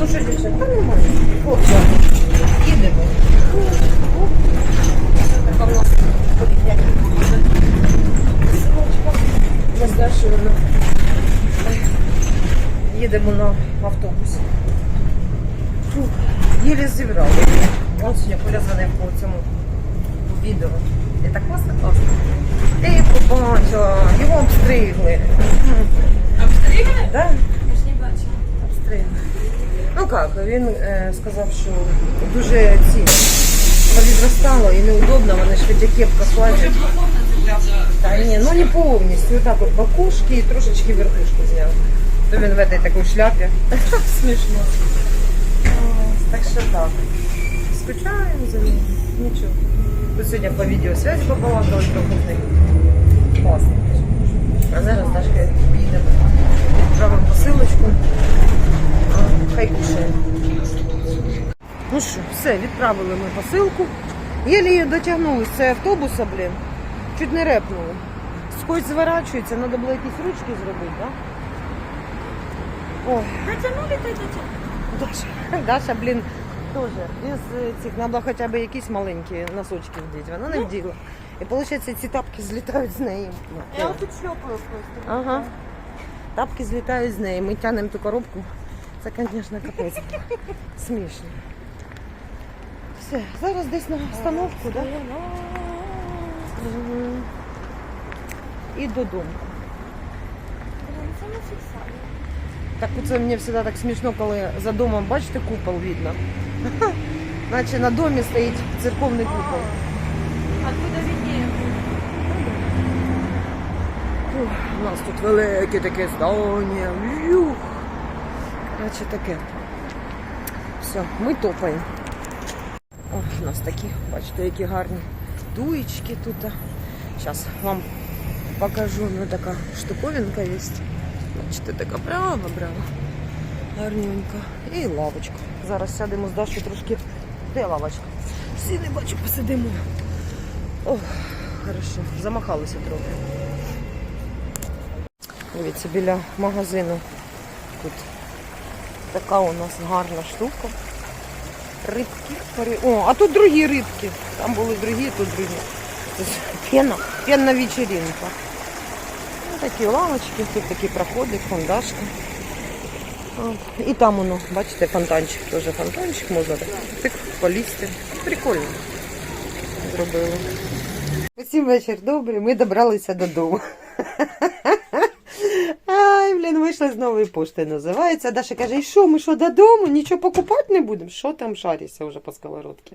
Ну що, дівчата, та нормально. Хлопці, їдемо. Ми з Дашою їдемо на автобусі. Єлі зібрали. Он сьогодні порізаний по цьому відео. І так класно, класно. Ти побачила, його обстригли. Обстріляли? Да? Я ж не бачила. Обстригли. Ну як, він е, сказав, що дуже ці повідростало і неудобно, вони ж хоча кепка складять. Та ні, ну не повністю. Отак от бакушки і трошечки верхушку зняв. То він в этой такой шляпі. Смішно. Так що так. Скучаємо за ним. Нічого. Тут сьогодні по відеосвязі побалакали трохи з ним. Класно. А зараз Дашка поїдемо. Відправимо посилочку. Хай кушає. Ну що, все, відправили ми посилку. Єлі її дотягнули з цього автобуса, блін. Чуть не репнули. Скотч зворачується, треба було якісь ручки зробити, так? Да? Ой, Натягнули. Даша, Даша, блін, теж без е, цих, треба було хоча б якісь маленькі носочки вдіти. Вона не вділа. І виходить, ці тапки злітають з неї. Ну, Я тут шльопаю просто. Ага. Тапки злітають з неї. Ми тянемо ту коробку. Це, звісно, капець. Смішно. Все, зараз десь на остановку, так? І додому. Це. Так оце мені завжди так смішно, коли за домом, бачите, купол видно. Наче на домі стоїть церковний купол. Откуда виднее? У нас тут велике таке здання. В'юх. Коротше таке. Все, ми топаємо. О, у нас такі, бачите, які гарні дуєчки тут. Зараз вам покажу. Ну така штуковинка є. Бачите, така брава, брава. Гарненька. І лавочка. Зараз сядемо з Дашою трошки. Де лавочка? Всі не бачу, посидимо. Ох, хорошо. Замахалися трохи. Дивіться, біля магазину. Тут така у нас гарна штука. Рибки. пере- О, а тут другі рибки. Там були другі, тут другі. Пена, пенна вечеринка. Ну, такі лавочки, тут такі проходи, фондашка. От. І там воно, бачите, фонтанчик, теж фонтанчик, можна так полізти. Прикольно зробили. Усім вечір добрий, ми добралися додому. Блін, вийшла з нової пошти, називається. Даша каже, і що, ми що, додому? Нічого покупати не будемо? Що там шаришся вже по сковородці?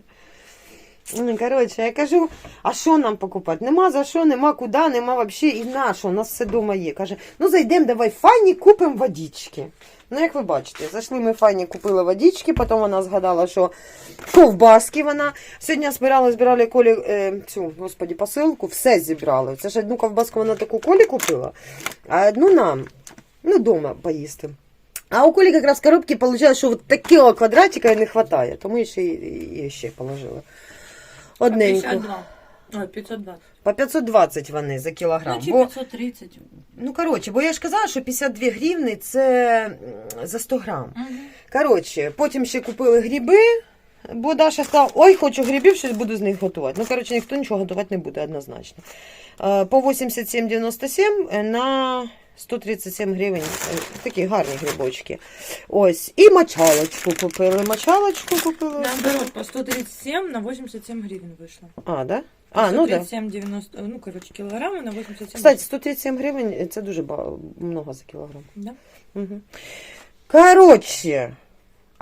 Ну, Коротше, я кажу, а що нам покупати? Нема за що, нема куди, нема взагалі і на що, у нас все вдома є. Каже, ну зайдемо, давай в файні, купимо водички. Ну, як ви бачите, зайшли ми в файні, купили водички, потім вона згадала, що ковбаски вона. Сьогодні збирали, збирали колі е, цю, господі, посилку, все зібрали. Це ж одну ковбаску вона таку колі купила, а одну нам. Ну, дома поїсти. А у Колі якраз в коробці вийшло, що от такого квадратика не вистачає, тому і ще, і ще положила. Одненьку. 52. Ой, 520. По 520 вони за кілограм. Ну, чи бо, 530. ну, коротше, бо я ж казала, що 52 гривни це за 100 грам. Угу. Коротше, потім ще купили гриби, бо Даша сказала, ой, хочу грибів, щось буду з них готувати. Ну, коротше, ніхто нічого готувати не буде однозначно. Е, По 87,97 на 137 гривень. Е, Такі гарні грибочки. Ось. І мочалочку купили. Мочалочку купили. Наоборот, по 137 на 87 гривень вийшло. А, да? А, ну да. 137, 90, ну, короче, кілограми на 87 Кстати, 137 гривень це дуже багато, много за кілограм. Да? Угу. Коротше.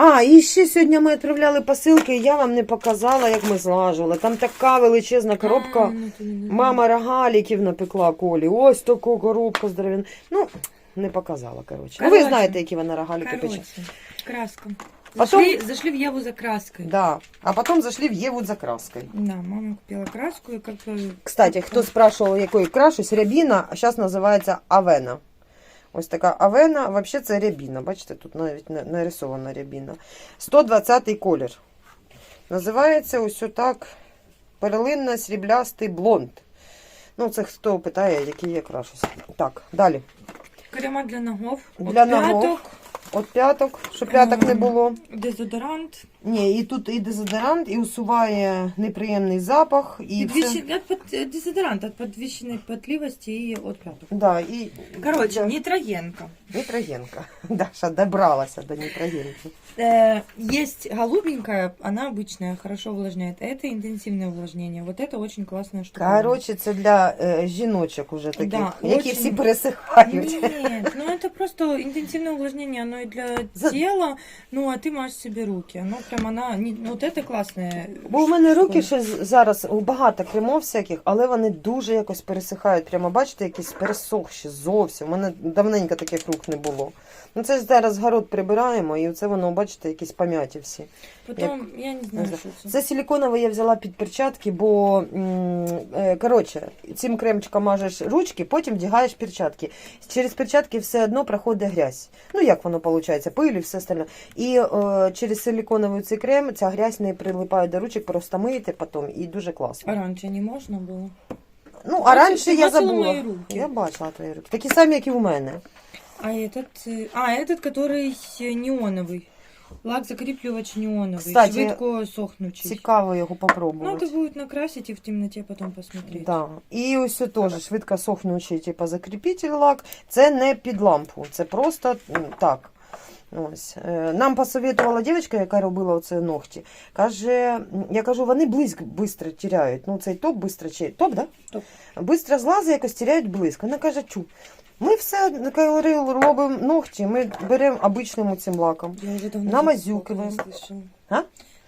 А, і ще сьогодні ми відправляли посилки, і я вам не показала, як ми злажували. Там така величезна коробка. Ну. Мама рогаліків напекла колі. Ось таку коробку здоровенну. Ну, не показала, коротше. Ну, ви Коротше. знаєте, які вона рогаліки пече. Короче, краска. Потом- Зашли, зашли в Еву за краской. Да. А потім зайшли в Єву за краской. Да, мама купила краску и как-то... Кстати, хто спрашивав, якою крашусь, рябіна, а зараз називається авена. Ось така авена, взагалі це рябіна. Бачите, тут навіть на- нарисована рябіна. 120-й колір. Називається ось отак перлинно сріблястий блонд. Ну, це хто питає, який є краще. Так, далі. Крема для ногов. Для ногов. пяток От п'яток, щоб п'яток не Ем. було. Дезодорант. Ні, і тут і дезодорант, і усуває неприємний запах, і все. Підвищений- от под- дезодорант от подвищенной потливости и от пяток. Да, і Короче, Да. нитрогенка. Нітрогенка. Даша добралася до нітрогенки. Э, Есть голубенькая, она обычная, хорошо увлажняет. Это интенсивное увлажнение. Вот это очень классная штука. Коротше, це для е, жіночок уже таких, Да, які очень. всі пересихають. Нет, ну это просто интенсивное увлажнение, оно и для За- тела, ну а ты маєш себе руки. Ну прям она, не- ну, вот это классная. Бо у мене руки ще зараз у багато кремов всяких, але вони дуже якось пересихають. Прямо бачите, якісь пересохші зовсім. У мене давненько таких рук не було. Ну це ж зараз город прибираємо, і це воно, бачите, якісь пом'яті всі. Потом, я не знаю, что это. Це силіконове я взяла під перчатки, бо е, коротше, цим кремчиком мажеш ручки, потім вдягаєш перчатки. Через перчатки все одно проходить грязь. Ну як воно виходить, пиль і все остальне. І е, через силіконовий цей крем ця грязь не прилипає до ручок, просто миєте потім і дуже класно. А раньше не можно было? Ну, а раніше я забула. Я бачила твої руки. Такі самі, як і у мене. А этот, э, а этот, который э, неоновый. Лак закрепливач неоновый, Кстати, швидко сохнучий. Цікаво його Надо попробувати. будет накрасить и в темноте потом посмотреть. Да. І ось це теж швидко сохнучий, типу, закріпитель лак. Це не під лампу, це просто м, так. Ось. Е, Нам посоветувала дівчинка, яка робила оце ногті. Каже, м, я кажу, вони блиск швидко тіряють. Ну, цей топ швидко чи топ, да? Топ. Бистро злази якось тіряють блиск. Вона каже, чу. ми все, коли робимо ногті, ми беремо обичним цим лаком. Намазюкиваємо. давно Намазюкиваем. запах лака не слышала. А?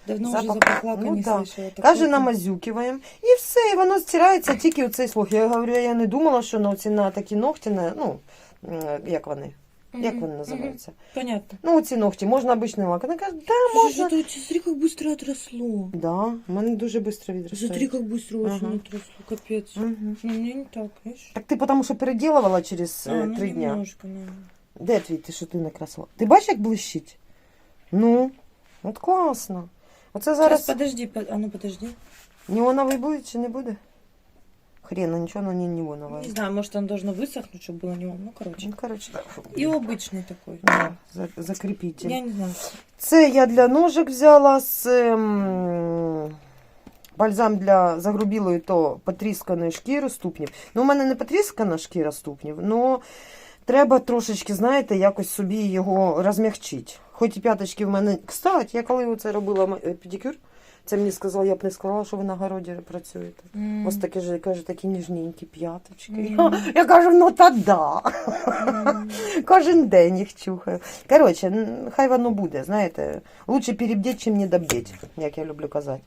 Давно Запах- уже запах лака ну не да. слышала. Каже, намазюкиваємо. І все, і воно стирається тільки у цей слух. Я говорю, я не думала, що на, оці, на такі ногті, на, ну, як вони? Як Мгм, вони мгм. називаються? Понятно. Ну, оці ногті, можна обичний лак. Вона каже, да, Слушай, можна. смотри, как быстро отросло. Да, в мене дуже швидко Смотри, відростає. как быстро Ага. очень отросло. Капец. Угу. Ну, мне не так, знаешь? Так ти тому що переділувала через А, е, ну, три дня. немножко, да. Де твій, ти що ти накрасила? Ти бачиш, як блищить? Ну, от класно. Оце Зараз... зараз подожди, по- а ну подожди. неоновий буде чи не буде? Хрена, нічого на ній не неонове. Не знаю, может, он должен высохнуть, чтобы было не он. Ну, короче. Ну, коротше, так. И обычный такой. Да, за- закріпітель. Я не знаю. Це я для ножик взяла з ем, бальзам для загрубілої то потрісканої шкіри ступнів. Ну, у мене не потріскана шкіра ступнів, але треба трошечки, знаєте, якось собі його розмягчити. Хоч і п'яточки в мене. Кстати, я коли це робила м- е, педикюр, це мені сказала, я б не сказала, що ви на городі працюєте. М. Ось такі ж, каже, такі ніжненькі п'яточки. Мгм. Я кажу, ну та да. М. Кожен день їх чухаю. Коротше, н- хай воно буде, знаєте. Лучше перебдіть, чим не добдіть, як я люблю казати.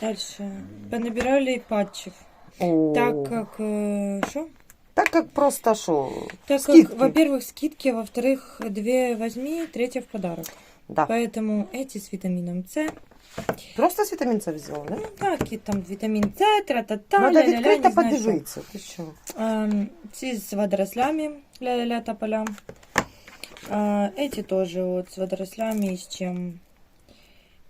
Дальше. Понабирали патчев. О, Так как... э, Что? так як просто що. Так Скидки. как, во-первых, скидки, во-вторых, две возьми, третья в подарок. Да. Поэтому эти с витамином С. Просто з вітамін С взяла, да? Ну, так, и там витамин С, тра-та-та, Надо ля-ля-ля, відкрито не знаю, что. подивитися. Ти що? Эм, Ці с водорослями, ля-ля-ля, тополя. А, Эти тоже вот с водорослями и с чем?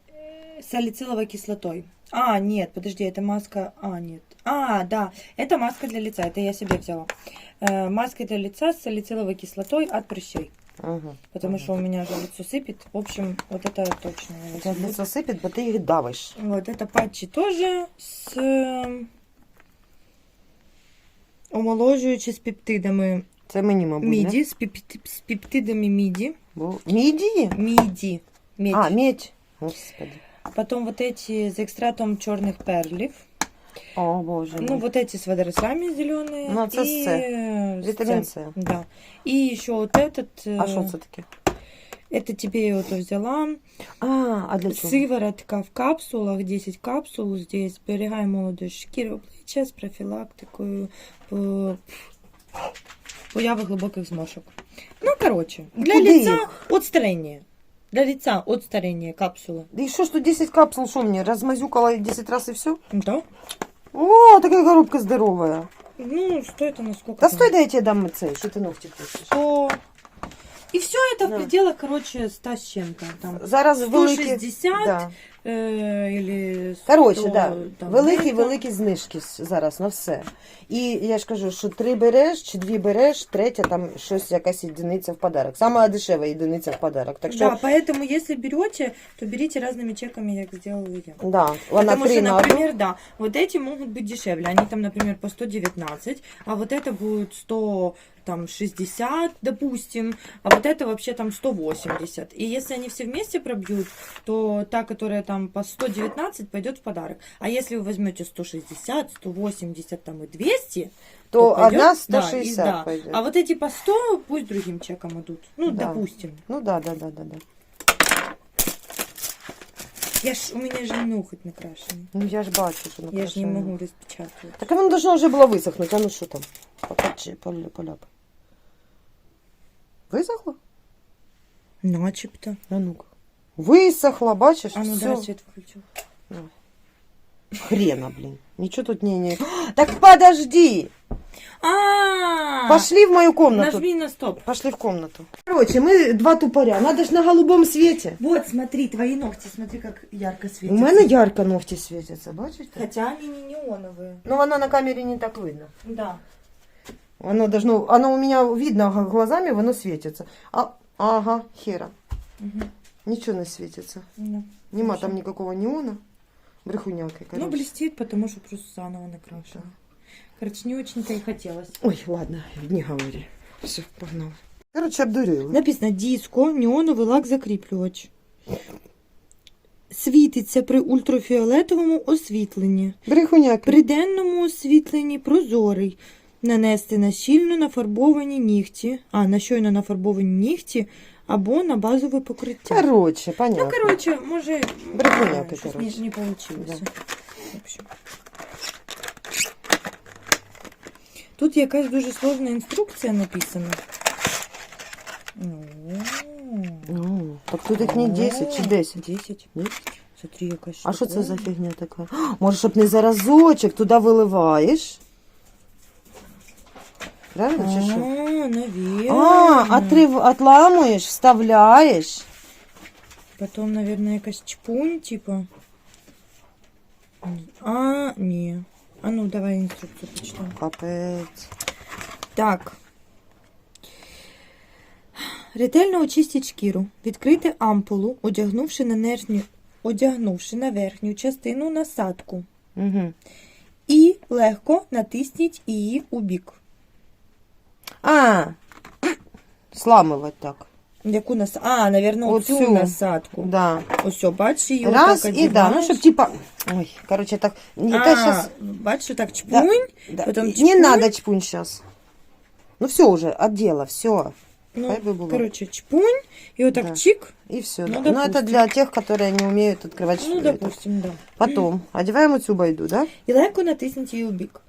Э, Салициловой кислотой. А, нет, подожди, это маска... А, нет. А, да, это маска для лица, это я себе взяла. Э, Маска для лица с салициловой кислотой от прыщей. Угу. Потому что у меня же лицо сыпет. В общем, вот это точно. я Це возьму. лицо сипить, бо ти їх давиш. Вот это патчи тоже с э, омоложуючи з пептидами Це мені, мабуть. міді, з, пепти- з пептидами міді. Бо... Міді? Міді. Медь. А, медь. Господи. Потом вот эти с экстратом черных перлів. О, Боже. Ну, мой. вот эти с водорослями зеленые. Ну, это и С. э, с Вітамін С. С. Да. И еще вот этот. э, А що це таке? Это тебе я вот взяла. А, а для чого? Сыворотка в капсулах, 10 капсул здесь. Зберігає молоду шкіру обличчя з профілактикою по... появи глибоких зморшок. Ну, короче, для Куди лица їх? от старения. Для лица от старения капсула. І що ж тут 10 капсул, що мені, размазюкала 10 раз і все? Да? О, така коробка здоровая. Ну, что это на сколько? Та там? стой, дай я тебе дам цей, що ти ногті хочеш. Сто. И все это Да. в пределах, короче, 100 с чем-то. Там Зараз великі... 160, Да. е, или 100, Коротше, да, там, великі, гривень. великі знижки с- зараз на все. І я ж кажу, що три береш, чи дві береш, третя там щось якась єдиниця в подарок. Сама дешева єдиниця в подарок. Так що, Да, поэтому если берете, то берите разными чеками, как сделала я. да, вона Потому три что, на одну. например, да, вот эти могут быть дешевле. Они там, например, по 119, а вот это будет 100 там 60, допустим, а вот это вообще там 180. И если они все вместе пробьют, то та, которая там по 119, пойдет в подарок. А если вы возьмете 160, 180 там и 200, То пойдет- одна да, 160 и да. пойдет. А вот эти по 100 пусть другим чеком идут. Ну, Да. допустим. Ну да, да, да, да, да. Я ж, у меня же ноготь накрашенный. Ну я ж бачу, що Я ж не могу распечатывать. Так воно должно вже було висохнути, а ну що там? Покачи, поля- поляпай. Висохло? Начебто. А ну-ка. Висохло, бачиш? А ну Всё. давай свет включу. Хрена, блин. Ничего тут не... не... Так подожди! А, Пошли в мою комнату. Нажми на стоп. Пошли в комнату. Короче, мы два тупоря. Надо ж на голубом свете. Вот, смотри, твои ногти, смотри, как ярко У светятся. мене ярко ногти світяться, бачите? Хотя они не неоновые. Ну, воно на камері не так видно. Да. Воно должно, оно у меня видно глазами, воно світиться. А, ага, хера. Мгм. Нічого не світиться. Да. Нема Хорошо. там никакого неона. Брехуняки, короче. Ну, блестит, потому что просто заново накрашено. Короче, не очень-то и хотелось. Ой, ладно, не говори. Все, погнал. Короче, обдурили. Написано диско, неоновий лак закріплювач. Світиться при ультрафіолетовому освітленні. Брехуняки. При денному освітленні прозорий. Нанести на щільно нафарбовані нігті, а на щойно нафарбовані нігті або на базове покриття. Короче, понятно. Ну, короче, може, Брехуняки, щось не, короче. не получилося. Да. Тут якась дуже сложна інструкція написана. Ну, Ну, так тут їх не 10 чи 10. 10. Ні? Смотри, якась А що це за фігня така? Може, щоб не за разочок туди виливаєш? Правильно чи що? А, наверное. А, а ти отламуєш, вставляєш. Потом, наверное, якась чпунь, типа. А, ні. А ну, давай інструкцію почитаємо. Капець. Так. Ретельно очистіть шкіру. Відкрити ампулу, одягнувши на нижню, одягнувши на верхню частину насадку. Угу. І легко натисніть її у бік. А, сламувати так. Яку нас... А, наверное, оцю Оцю. насадку. Да. Ось, бачиш, її Раз отак і да. Ну, одіваєш. щоб типа. Ой, короче, так. Не, а, та щас... бачиш, так чпунь. да. потом Не чпунь. надо чпунь сейчас. Ну все уже, отдела, все. Ну, Хай би було. короче, чпунь, і отак Да. чик. И все. Ну, Ну, это допустим. для тех, которые не умеют открывать Ну, шкафы. допустим, да. Потом одеваем цю байду, да? І легко натисніть її у бік.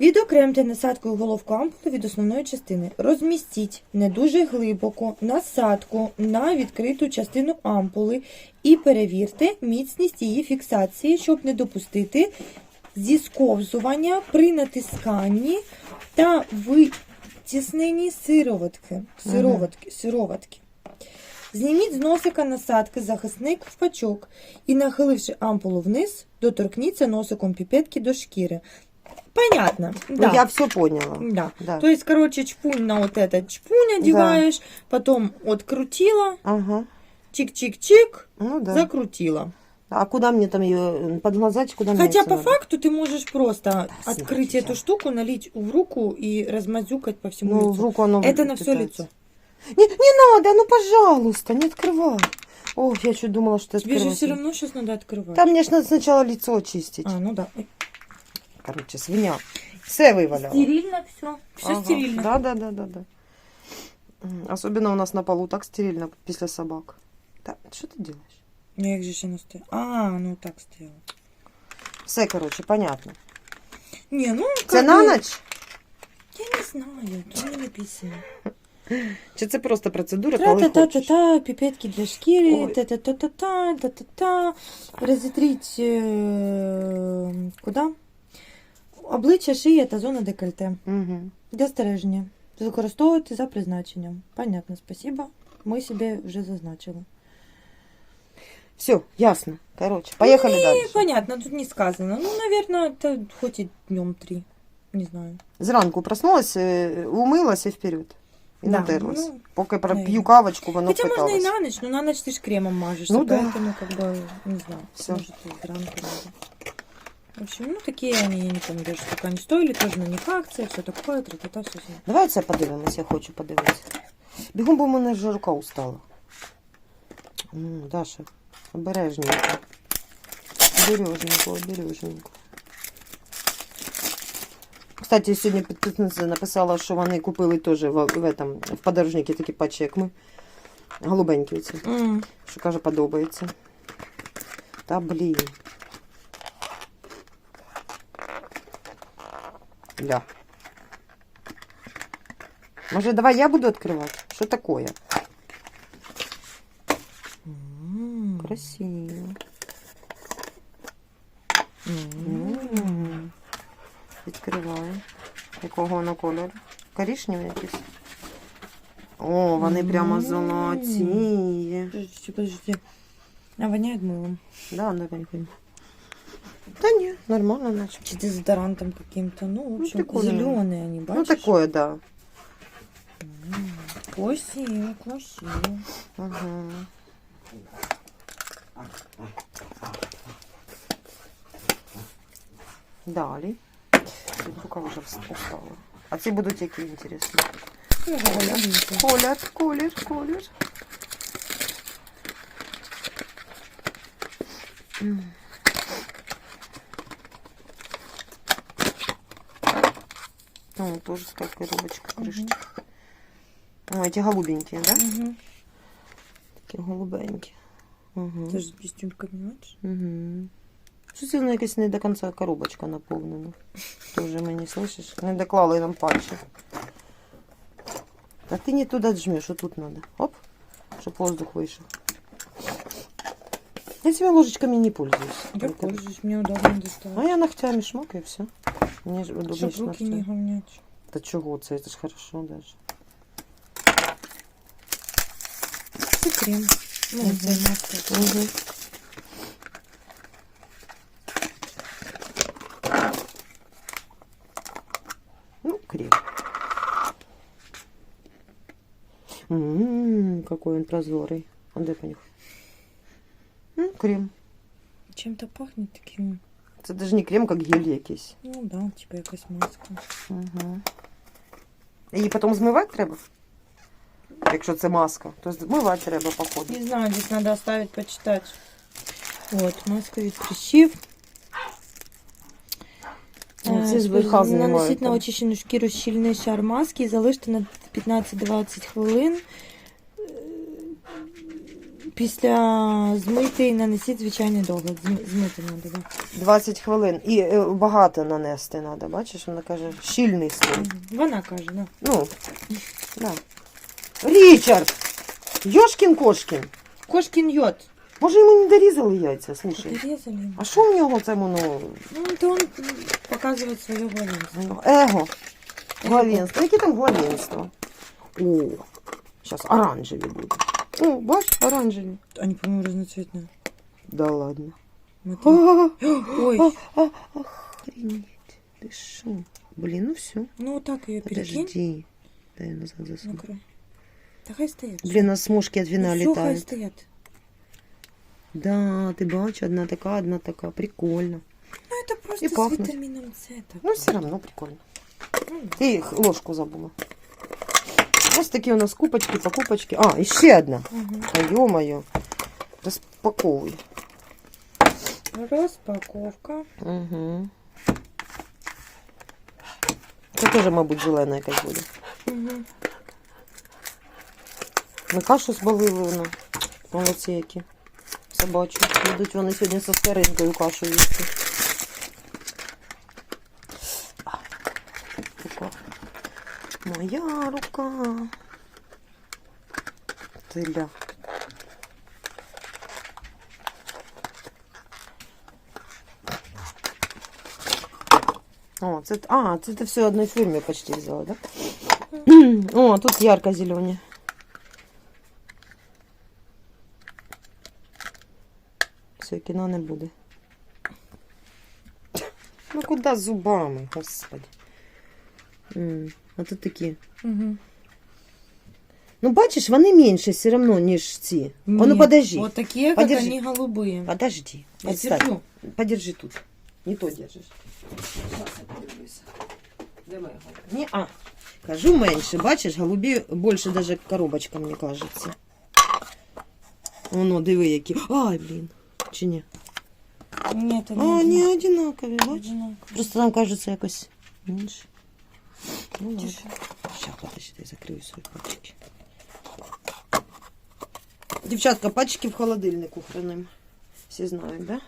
Відокремте насадкою головку ампули від основної частини. Розмістіть не дуже глибоко насадку на відкриту частину ампули і перевірте міцність її фіксації, щоб не допустити зісковзування при натисканні та витісненні сироватки. сироватки, сироватки. Зніміть з носика насадки захисний ковпачок і, нахиливши ампулу вниз, доторкніться носиком піпетки до шкіри. Понятно. Ну, Да. я все поняла. Да. Да. То есть, короче, чпунь на вот этот чпунь одеваешь, потом открутила, Ага. чик-чик-чик, Ну да. закрутила. А куда мне там ее под глаза, куда мне Хотя по надо? факту ты можешь просто знаю открыть я. эту штуку, налить в руку и размазюкать по всему Ну, в лицу. руку оно Это на все лицо. Не, не надо, ну пожалуйста, не открывай. Ох, я чуть думала, что Тебе же открывать. все равно сейчас надо открывать. Там мне ж надо сначала лицо очистить. А, ну да Ой. Короче, свинья. Все вываляла. Стерильно все. Все Ага. стерильно. Да, да, да, да, да. М, Особенно у нас на полу так стерильно після собак. Так, що ти робиш? Ну як же ще не стоїть? А, ну так стояло. Все, короче, понятно. Не, ну Це как на бы- ніч? Я не знаю, там не написано. Чи це просто процедура, коли хочеш? Тра-та-та-та-та, пипетки для шкіри, Ой. та-та-та-та-та, та-та-та. Розітріть е, куди? Обличчя, шия та зона декольте. Угу. Для стереження. Використовувати за призначенням. Понятно, спасибо. Ми собі вже зазначили. Все, ясно. Короче, поехали Ну, дальше. понятно, тут не сказано. Ну, наверное, это хоть и днем три. Не знаю. Зранку проснулась, е, умилася і вперед. І Да, натерлась. ну, Поки проп'ю наверное. кавочку, воно Хотя можно и впиталось. на ночь, но на ночь ты ж кремом мажешься, Ну да. поэтому как бы, не знаю, Всё. может и зранку надо. В общем, ну такие они, я не помню даже, сколько они стоили, тоже на них акция, все такое, тра-та-та, все Давай це подивимось, я хочу подивитися. Бігом, бо в мене вже рука устала. М, Даша, обережненько. Обережненько, обережненько. Кстати, сьогодні підписниця написала, що вони купили теж в, в, этом, в подорожнике такі патчі, як ми. Голубенькі оці. Mm. Що каже, подобається. Та блін. Ля. Може, давай я буду відкривати? Що таке? Красиво. Відкриваю. Якого воно кольору? Коричневий якийсь? О, вони прямо золоті. Подождите, подождите. А воняет мылом. Да, давай. Да не, нормально начал. Чи дезодорантом каким-то. Ну, в Ну, общем, прикольно. зеленые они, Ну, бачишь? такое, да. Красиво, красиво. Ага. Далі. Тут Рука вже вс- устала. А ці будуть які інтересні? Ну, голубенькие. Колір, колір, колір. М. О, тоже такая коробочка, крышечка. О, эти голубенькие, да? Мгм. Такі голубенькі. Угу. Ты же без тюлька не бачиш? Угу. Щось воно якась не до кінця коробочка наповнена. Тоже мені слышиш? Не доклали нам пальчик. А ти не туди жмеш, отут треба. Оп, щоб воздух вийшов. Я цими ложечками не пользуюсь. Я пользуюсь, мне удобно А доставать. я ногтями шмак і все. Мені ж удобніше руки не говнять. Та чого це? Це ж хорошо даже. Це крем. Ну, Мгм. це маска. Угу. Ну, крем. М, какой он прозорый. А дай понюхай. Ну, крем. Чем-то пахнет таким. Це даже не крем, как гель якийсь. Ну да, типа якась маска. Угу. Її потім змивати треба? Якщо це маска, то змивати треба, походу. Не знаю, здесь надо оставить почитать. Вот, маска від Е, це ж Наносіть на очищену шкіру щільний шар маски і залиште на 15-20 хвилин. Після змити нанесіть звичайний догляд. Змити надо, да. 20 хвилин. І е, багато нанести треба, бачиш, вона каже, щільний слой. Вона каже, да. Ну, да. Річард! Йошкін кошкін. Кошкін йод. Може йому не дорізали яйця, слушай. Перерезали. А що в нього це воно? Ну, это он м, показывает свое главенство. Его. Главенство. Яке там главенство? О, зараз оранжеві будуть. О, бач, оранжеві. Они, по-моему, разноцветные. Да ладно. Мы там- Ой, Охренеть. Ти що? Блін, ну все. ну вот так ее перекинь. Подожди. Дай я назад засуну. Накрой. Да хай стоят. Блін, а смужки від вина Ну, всё, хай літають. стоят. Да, ти бачиш, одна така, одна така. Прикольно. Ну, это просто И с пахнет. витамином С. так. Ну, все равно прикольно. Ну, да. Ти їх ложку забула. Ось такі у нас купочки, покупочки. А, і ще одна. Мгм. Та ё-моё. Розпаковуй. Распаковка. Угу. Це теж, мабуть, зелена якась буде. Мгм. Ми кашу збалили воно. Молодці які. Собачу. Будуть вони сьогодні со скаринкою кашу їсти. Моя рука. Тиля. О, це, а, це ти все одної фірмі почти взяла, так? Да? О, тут ярко-зелені. Все, кіно не буде. Ну куди з зубами, господи. М, А тут такі. Угу. Ну, бачиш, вони менші все одно, ніж ці. А ну подожди. Вот такие, Подержи. как они голубые. Подожди. Я Отстань. держу. Подержи тут. Не то держиш. Зараз я подивлюся. Де моя голуба? Ні, а. Кажу менше, бачиш, голубі більше даже коробочка, мені кажеться. Воно, диви, які. Ай, блін. Чи ні? Нет, они А, одинаковые. ні, одинакові, бачиш? Одинаковые. Просто нам кажется якось менше. Ну. Тише. Сейчас, подожди, я закрию свої пачки. Дівчатка, пачки в холодильнику храним. Всі знають, да?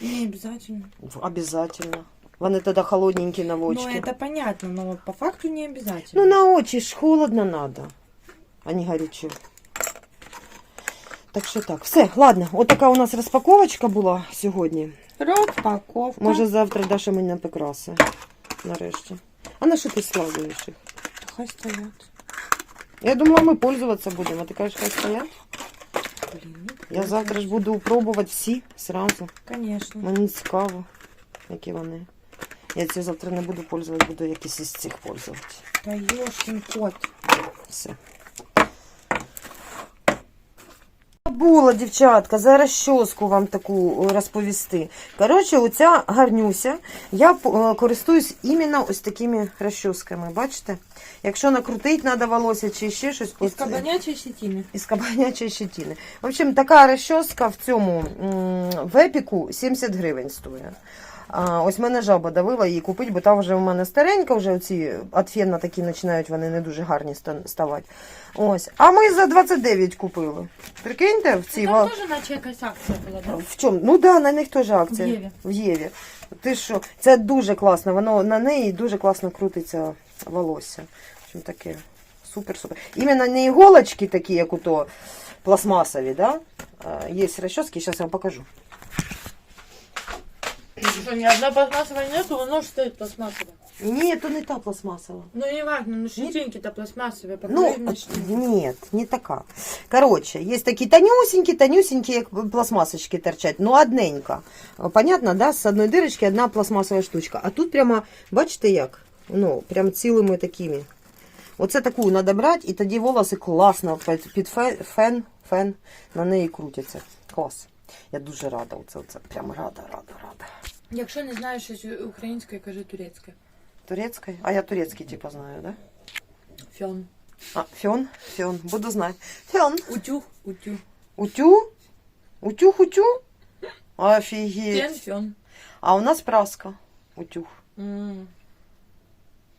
Не обязательно. Обязательно. Вони тоді холодненькі на Ну, это понятно, но по факту не обязательно. Ну, на очі ж холодно надо, а не горячо. Так що так, все, ладно. От така у нас розпаковочка була сьогодні. Распаковка. Може завтра Даша мені напекраси. Нарешті. А на що ти складуєш їх? Хай стоят. Я думала, ми пользуватися будемо. А ти кажеш, хай стоять? Блин, Я завтра ж буду пробувати всі сразу. Конечно. Мені цікаво, які вони. Я ці завтра не буду пользувати, буду якісь із цих пользувати. Да ёшкин кот. Все. Була, дівчатка, за розчоску вам таку е, розповісти. Коротше, оця гарнюся, я е, користуюсь іменно ось такими розчосками, бачите? Якщо накрутити треба волосся чи ще щось, Із кабанячої це- із кабанячої щетини. В общем, така розчоска в цьому в епіку 70 гривень стоїть. А, ось мене жаба давила її купити, бо там вже в мене старенька, вже оці від такі починають вони не дуже гарні ставати. Ось. А ми за 29 купили. Прикиньте, в цій Там тоже наче якась акція була, да? в чому? Ну да, на них теж акція. В Єві. В Єві. Ти що? Це дуже класно. Воно на неї дуже класно крутиться волосся. В общем, таке супер-супер. Іменно не іголочки такі, як у то пластмасові, да? Є розчоски, зараз я вам покажу Что, ни одна пластмассовая нету, оно же стоит пластмассовая. Ні, то не та пластмасова. Ну, не важно, ну щетинки-то пластмассовые, Ну, покрывные щетинки. нет, не така. Короче, есть такие тонюсенькие, тонюсенькие, як пластмасочки торчать, ну одненько. Понятно, да, з одної дирочки одна пластмасова штучка. А тут прямо, бачите як? Ну, прям цілими такими. Оце таку треба брати, і тоді волоси класно під під фе- фен, фен на неї крутяться. Клас. Я дуже рада. Оце, оце прям рада, рада, рада. Якщо не знаєш щось українське, кажи турецьке. Турецький? А я турецький, типу, знаю, да? Фьон. А, фен, фен, буду знати. Фен. Утюг, утюг. Утю? Утюг, утю? Офігеть. Фен, фьон. А у нас праска. Утюг. М,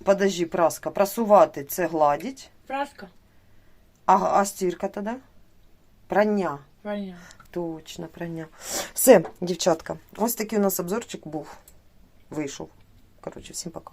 Подожди, праска. Прасувати це гладить. Праска. А, а стірка тоді? Прання. Понятно. Точно, прання. Все, дівчатка. Ось такий у нас обзорчик був. Вийшов. Коротше, всім пока.